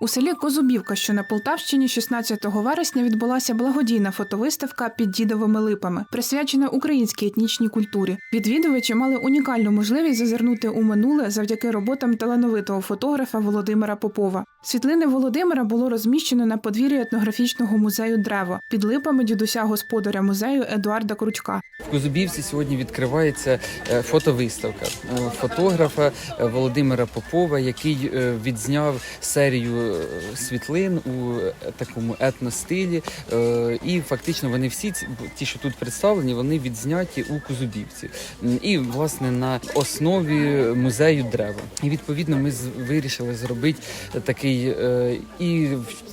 У селі Козубівка, що на Полтавщині, 16 вересня відбулася благодійна фотовиставка під дідовими липами, присвячена українській етнічній культурі. Відвідувачі мали унікальну можливість зазирнути у минуле завдяки роботам талановитого фотографа Володимира Попова. Світлини Володимира було розміщено на подвір'ї етнографічного музею Древо під липами дідуся господаря музею Едуарда Кручка. В Козубівці сьогодні відкривається е, фотовиставка е, фотографа е, Володимира Попова, який відзняв серію світлин у е, такому етностилі. Е, І фактично вони всі ті, що тут представлені, вони відзняті у Козубівці. М, І власне на основі музею дерева. І відповідно ми вирішили зробити такий е, і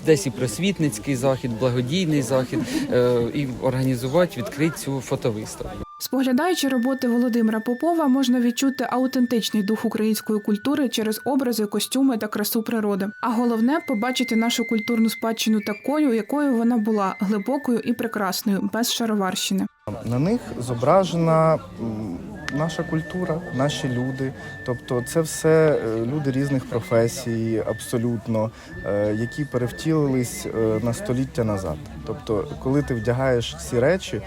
десь і просвітницький захід, благодійний захід, і організувати відкрити цю фотовиставку. Споглядаючи роботи Володимира Попова, можна відчути аутентичний дух української культури через образи, костюми та красу природи. А головне побачити нашу культурну спадщину такою, якою вона була глибокою і прекрасною, без шароварщини. На них зображена наша культура, наші люди. Тобто, це все е, люди різних професій, абсолютно, е, які перевтілились е, на століття назад. Тобто, коли ти вдягаєш ці речі.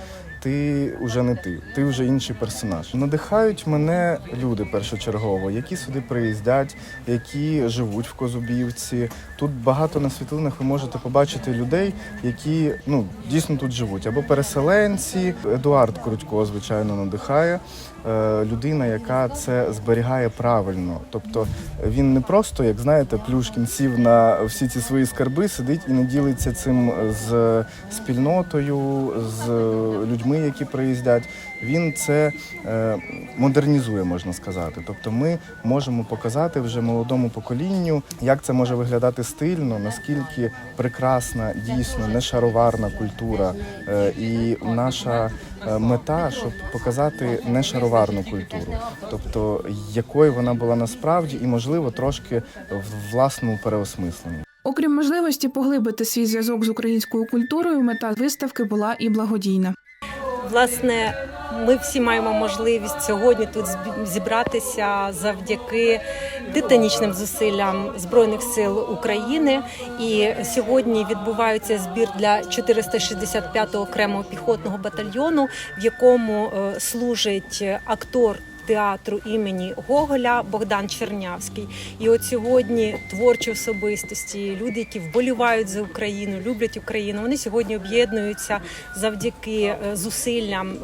Ти вже не ти, ти вже інший персонаж. Надихають мене люди першочергово, які сюди приїздять, які живуть в Козубівці. Тут багато на світлинах ви можете побачити людей, які ну дійсно тут живуть, або переселенці. Едуард Крутько, звичайно, надихає. Е, людина, яка це зберігає правильно. Тобто він не просто, як знаєте, Плюшкін сів на всі ці свої скарби, сидить і не ділиться цим з спільнотою, з людьми, які приїздять. Він це е, модернізує, можна сказати. Тобто, ми можемо показати вже молодому поколінню, як це може виглядати стильно, наскільки прекрасна, дійсно нешароварна культура. Е, і наша е, мета, щоб показати нешароварну культуру, тобто якою вона була насправді, і можливо трошки в власному переосмисленні. Окрім можливості поглибити свій зв'язок з українською культурою, мета виставки була і благодійна. Власне, ми всі маємо можливість сьогодні тут зібратися завдяки титанічним зусиллям збройних сил України. І сьогодні відбувається збір для 465-го окремого піхотного батальйону, в якому е, служить актор. Театру імені Гоголя Богдан Чернявський, і от сьогодні творчі особистості, люди, які вболівають за Україну, люблять Україну. Вони сьогодні об'єднуються завдяки е, зусиллям е,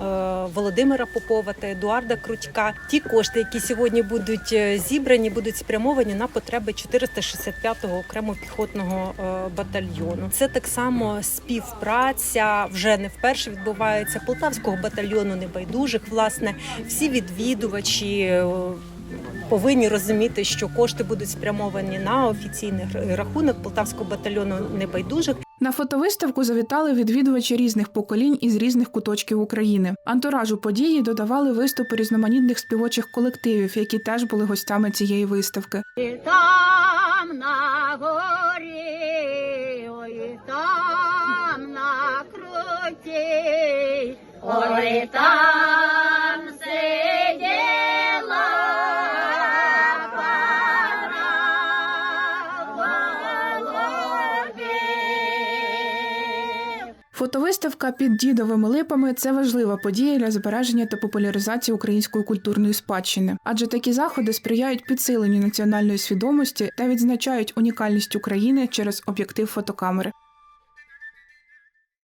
Володимира Попова та Едуарда Крутька. Ті кошти, які сьогодні будуть е, зібрані, будуть спрямовані на потреби 465-го окремого піхотного батальйону. Це так само співпраця вже не вперше відбувається полтавського батальйону небайдужих. Власне, всі відвідувачі. Е, Повинні розуміти, що кошти будуть спрямовані на офіційний рахунок полтавського батальйону небайдужих. На фотовиставку завітали відвідувачі різних поколінь із різних куточків України. Антуражу події додавали виступи різноманітних співочих колективів, які теж були гостями цієї виставки. І там на горі, ой, там на круті, ой, там Фотовиставка під дідовими липами це важлива подія для збереження та популяризації української культурної спадщини, адже такі заходи сприяють підсиленню національної свідомості та відзначають унікальність України через об'єктив фотокамери.